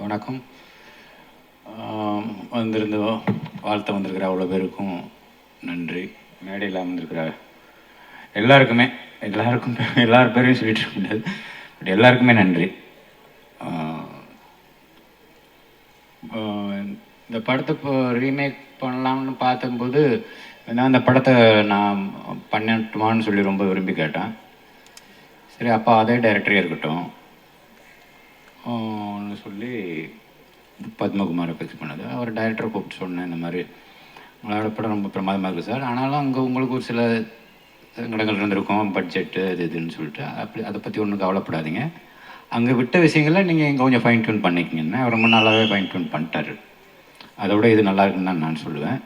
வணக்கம். ஆம், வந்திருந்த வாழ்த்த வந்திருக்கிற அவ்வளோ பேருக்கும் நன்றி. மேடையில் வந்திருக்கிற எல்லாருக்குமே எல்லாருக்கும் எல்லார் பேரையும் சொல்லிட்டு இருக்க முடியாது. பட் எல்லாருக்குமே நன்றி. இந்த படத்தை இப்போ ரீமேக் பண்ணலாம்னு பார்த்தம்போது நான் அந்த படத்தை நான் பண்ணட்டுமான்னு சொல்லி ரொம்ப விரும்பி கேட்டேன். சரி அப்போ அதே டைரக்டரே இருக்கட்டும். சொல்லி பத்மகுமாரை ஃபிக்ஸ் பண்ணது. அவர் டைரக்டரை கூப்பிட்டு சொன்னேன் இந்த மாதிரி உங்களோட படம் ரொம்ப பிரமாதமாக இருக்குது சார். ஆனாலும் அங்கே உங்களுக்கு ஒரு சில சங்கடங்கள் இருந்திருக்கும் பட்ஜெட்டு அது இதுன்னு சொல்லிட்டு. அப்படி அதை பற்றி ஒன்றும் கவலைப்படாதீங்க. அங்கே விட்ட விஷயங்களை நீங்கள் இங்கே கொஞ்சம் ஃபைன் டியூன் பண்ணிக்கிங்கன்னா அவர் ரொம்ப நல்லாவே ஃபைன் டியூன் பண்ணிட்டாரு. அதை விட இது நல்லா இருக்குன்னு தான் நான் சொல்லுவேன்.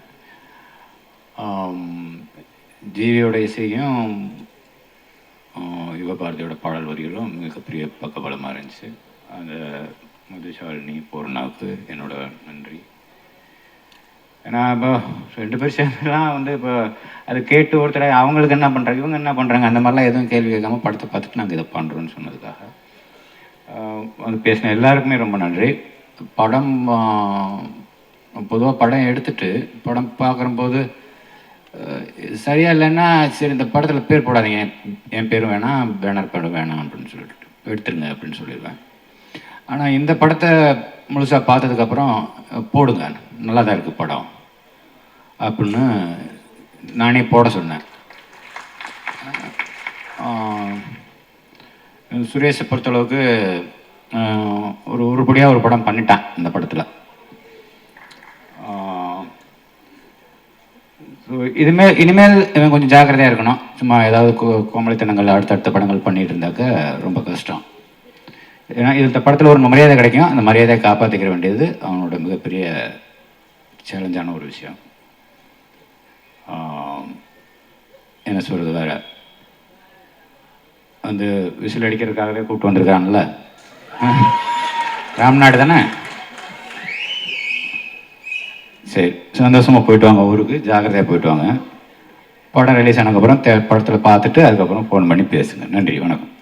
ஜீவியோட இசையும் யுவ யுவபாரதியோட பாடல் வரிகளும் மிகப்பெரிய பக்கபலமாக இருந்துச்சு. அந்த முதுசாலினி பூர்ணாவுக்கு என்னோட நன்றி. ஏன்னா இப்போ ரெண்டு பேர் சேர்ந்துலாம் வந்து இப்போ அது கேட்டு ஒருத்தர் அவங்களுக்கு என்ன பண்ணுறாங்க இவங்க என்ன பண்ணுறாங்க அந்த மாதிரிலாம் எதுவும் கேள்வி கேட்காம படத்தை பார்த்துட்டு நாங்கள் இதை பண்ணுறோன்னு சொன்னதுக்காக. வந்து பேசின எல்லாருக்குமே ரொம்ப நன்றி. படம் பொதுவாக படம் எடுத்துட்டு படம் பார்க்குறம்போது சரியா இல்லைன்னா சரி இந்த படத்தில் பேர் போடாதீங்க. என் பேரும் வேணாம் பேனர் படம் வேணாம் அப்படின்னு சொல்லிட்டு எடுத்துருங்க அப்படின்னு சொல்லிடுவேன். ஆனால் இந்த படத்தை முழுசாக பார்த்ததுக்கப்புறம் போடுங்க. நல்லா தான் இருக்குது படம். அப்படின்னு நானே போட சொன்னேன். சுரேஷை பொறுத்தளவுக்கு ஒரு உருப்படியாக ஒரு படம் பண்ணிட்டான் இந்த படத்தில். ஸோ இதுமேல் இனிமேல் இவன் கொஞ்சம் ஜாக்கிரதையாக இருக்கணும். சும்மா ஏதாவது கோ- கோமளித்தனங்கள் அடுத்தடுத்த படங்கள் பண்ணிகிட்டு இருந்தாக்க ரொம்ப கஷ்டம். ஏன்னா இந்த படத்தில் ஒரு மரியாதை கிடைக்கும். அந்த மரியாதையை காப்பாற்றிக்கிற வேண்டியது அவனோட மிகப்பெரிய சேலஞ்சான ஒரு விஷயம். என்ன சொல்கிறது வேற? வந்து விசில் அடிக்கிறதுக்காகவே கூப்பிட்டு வந்திருக்காங்கல்ல ராம்நாடு தானே? சரி சந்தோஷமாக போயிட்டு வாங்க ஊருக்கு. ஜாக்கிரதையாக போயிட்டு வாங்க. படம் ரிலீஸ் ஆனதுக்கப்புறம் தே படத்தில் பார்த்துட்டு அதுக்கப்புறம் ஃபோன் பண்ணி பேசுங்க. நன்றி வணக்கம்.